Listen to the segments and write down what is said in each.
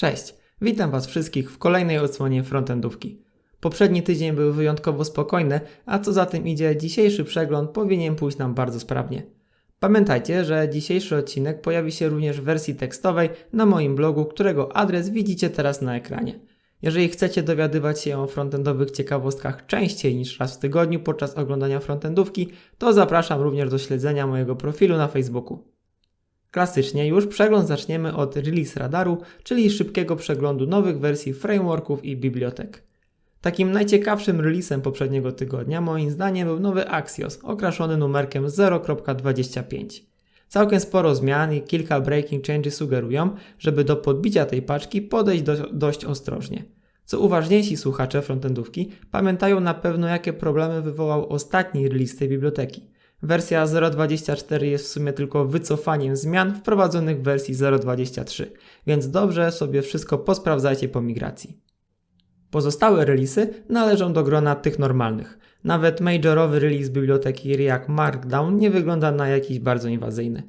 Cześć, witam Was wszystkich w kolejnej odsłonie frontendówki. Poprzedni tydzień był wyjątkowo spokojny, a co za tym idzie, dzisiejszy przegląd powinien pójść nam bardzo sprawnie. Pamiętajcie, że dzisiejszy odcinek pojawi się również w wersji tekstowej na moim blogu, którego adres widzicie teraz na ekranie. Jeżeli chcecie dowiadywać się o frontendowych ciekawostkach częściej niż raz w tygodniu podczas oglądania frontendówki, to zapraszam również do śledzenia mojego profilu na Facebooku. Klasycznie już przegląd zaczniemy od release radaru, czyli szybkiego przeglądu nowych wersji frameworków i bibliotek. Takim najciekawszym releasem poprzedniego tygodnia moim zdaniem był nowy Axios, okraszony numerkiem 0.25. Całkiem sporo zmian i kilka breaking changes sugerują, żeby do podbicia tej paczki podejść do, dość ostrożnie. Co uważniejsi słuchacze frontendówki pamiętają na pewno jakie problemy wywołał ostatni release tej biblioteki. Wersja 0.24 jest w sumie tylko wycofaniem zmian wprowadzonych w wersji 0.23, więc dobrze sobie wszystko posprawdzajcie po migracji. Pozostałe releasy należą do grona tych normalnych. Nawet majorowy release biblioteki React Markdown nie wygląda na jakiś bardzo inwazyjny.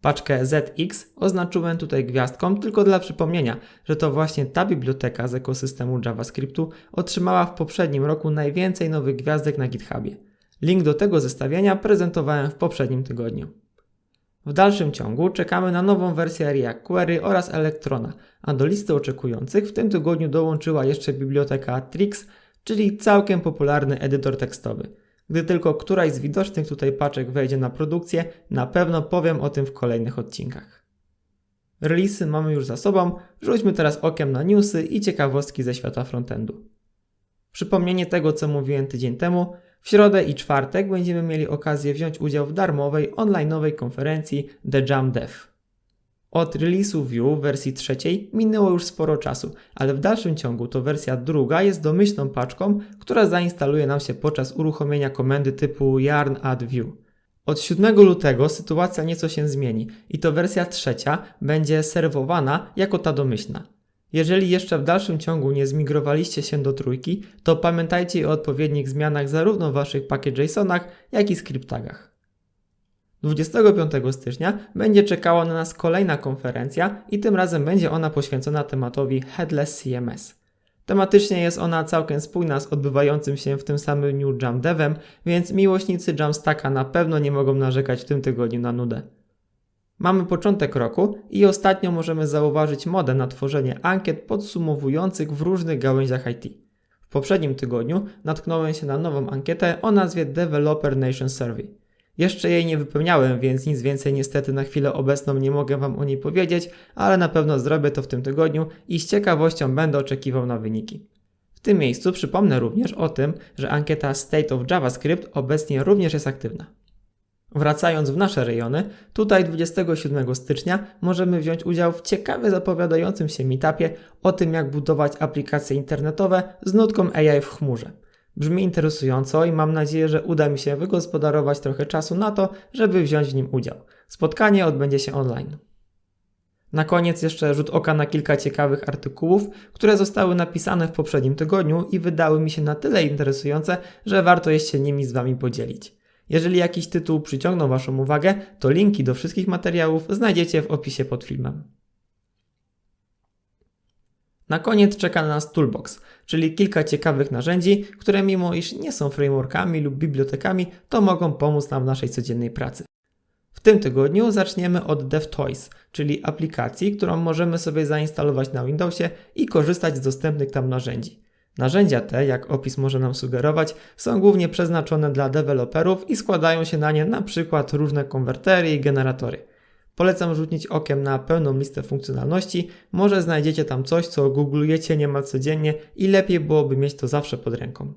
Paczkę ZX oznaczyłem tutaj gwiazdką tylko dla przypomnienia, że to właśnie ta biblioteka z ekosystemu JavaScriptu otrzymała w poprzednim roku najwięcej nowych gwiazdek na GitHubie. Link do tego zestawienia prezentowałem w poprzednim tygodniu. W dalszym ciągu czekamy na nową wersję React Query oraz Electrona, a do listy oczekujących w tym tygodniu dołączyła jeszcze biblioteka Trix, czyli całkiem popularny edytor tekstowy. Gdy tylko któraś z widocznych tutaj paczek wejdzie na produkcję, na pewno powiem o tym w kolejnych odcinkach. Releasy mamy już za sobą, rzućmy teraz okiem na newsy i ciekawostki ze świata frontendu. Przypomnienie tego, co mówiłem tydzień temu, w środę i czwartek będziemy mieli okazję wziąć udział w darmowej, onlineowej konferencji The Jam Dev. Od release'u Vue w wersji trzeciej minęło już sporo czasu, ale w dalszym ciągu to wersja druga jest domyślną paczką, która zainstaluje nam się podczas uruchomienia komendy typu yarn add view. Od 7 lutego sytuacja nieco się zmieni i to wersja trzecia będzie serwowana jako ta domyślna. Jeżeli jeszcze w dalszym ciągu nie zmigrowaliście się do trójki, to pamiętajcie o odpowiednich zmianach zarówno w waszych pakiet JSONach, jak i scriptagach. 25 stycznia będzie czekała na nas kolejna konferencja i tym razem będzie ona poświęcona tematowi Headless CMS. Tematycznie jest ona całkiem spójna z odbywającym się w tym samym dniu Jam Devem, więc miłośnicy Jamstacka na pewno nie mogą narzekać w tym tygodniu na nudę. Mamy początek roku i ostatnio możemy zauważyć modę na tworzenie ankiet podsumowujących w różnych gałęziach IT. W poprzednim tygodniu natknąłem się na nową ankietę o nazwie Developer Nation Survey. Jeszcze jej nie wypełniałem, więc nic więcej niestety na chwilę obecną nie mogę Wam o niej powiedzieć, ale na pewno zrobię to w tym tygodniu i z ciekawością będę oczekiwał na wyniki. W tym miejscu przypomnę również o tym, że ankieta State of JavaScript obecnie również jest aktywna. Wracając w nasze rejony, tutaj 27 stycznia możemy wziąć udział w ciekawie zapowiadającym się meetupie o tym, jak budować aplikacje internetowe z nutką AI w chmurze. Brzmi interesująco i mam nadzieję, że uda mi się wygospodarować trochę czasu na to, żeby wziąć w nim udział. Spotkanie odbędzie się online. Na koniec jeszcze rzut oka na kilka ciekawych artykułów, które zostały napisane w poprzednim tygodniu i wydały mi się na tyle interesujące, że warto jest się nimi z Wami podzielić. Jeżeli jakiś tytuł przyciągnął Waszą uwagę, to linki do wszystkich materiałów znajdziecie w opisie pod filmem. Na koniec czeka na nas Toolbox, czyli kilka ciekawych narzędzi, które mimo iż nie są frameworkami lub bibliotekami, to mogą pomóc nam w naszej codziennej pracy. W tym tygodniu zaczniemy od DevToys, czyli aplikacji, którą możemy sobie zainstalować na Windowsie i korzystać z dostępnych tam narzędzi. Narzędzia te, jak opis może nam sugerować, są głównie przeznaczone dla deweloperów i składają się na nie na przykład różne konwertery i generatory. Polecam rzucić okiem na pełną listę funkcjonalności, może znajdziecie tam coś, co googlujecie niemal codziennie i lepiej byłoby mieć to zawsze pod ręką.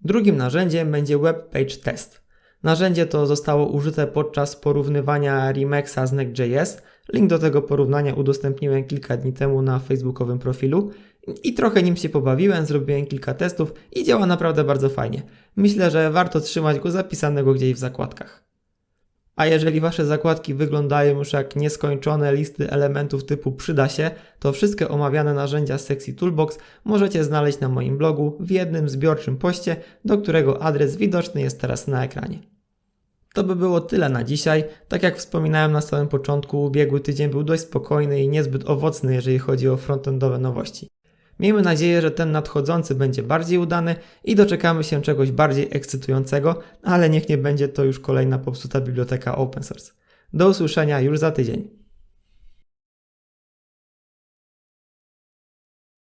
Drugim narzędziem będzie Web Page Test. Narzędzie to zostało użyte podczas porównywania Remaxa z Next.js. Link do tego porównania udostępniłem kilka dni temu na facebookowym profilu i trochę nim się pobawiłem, zrobiłem kilka testów i działa naprawdę bardzo fajnie. Myślę, że warto trzymać go zapisanego gdzieś w zakładkach. A jeżeli Wasze zakładki wyglądają już jak nieskończone listy elementów typu przyda się, to wszystkie omawiane narzędzia z sekcji Toolbox możecie znaleźć na moim blogu w jednym zbiorczym poście, do którego adres widoczny jest teraz na ekranie. To by było tyle na dzisiaj. Tak jak wspominałem na samym początku, ubiegły tydzień był dość spokojny i niezbyt owocny, jeżeli chodzi o frontendowe nowości. Miejmy nadzieję, że ten nadchodzący będzie bardziej udany i doczekamy się czegoś bardziej ekscytującego, ale niech nie będzie to już kolejna popsuta biblioteka open source. Do usłyszenia już za tydzień.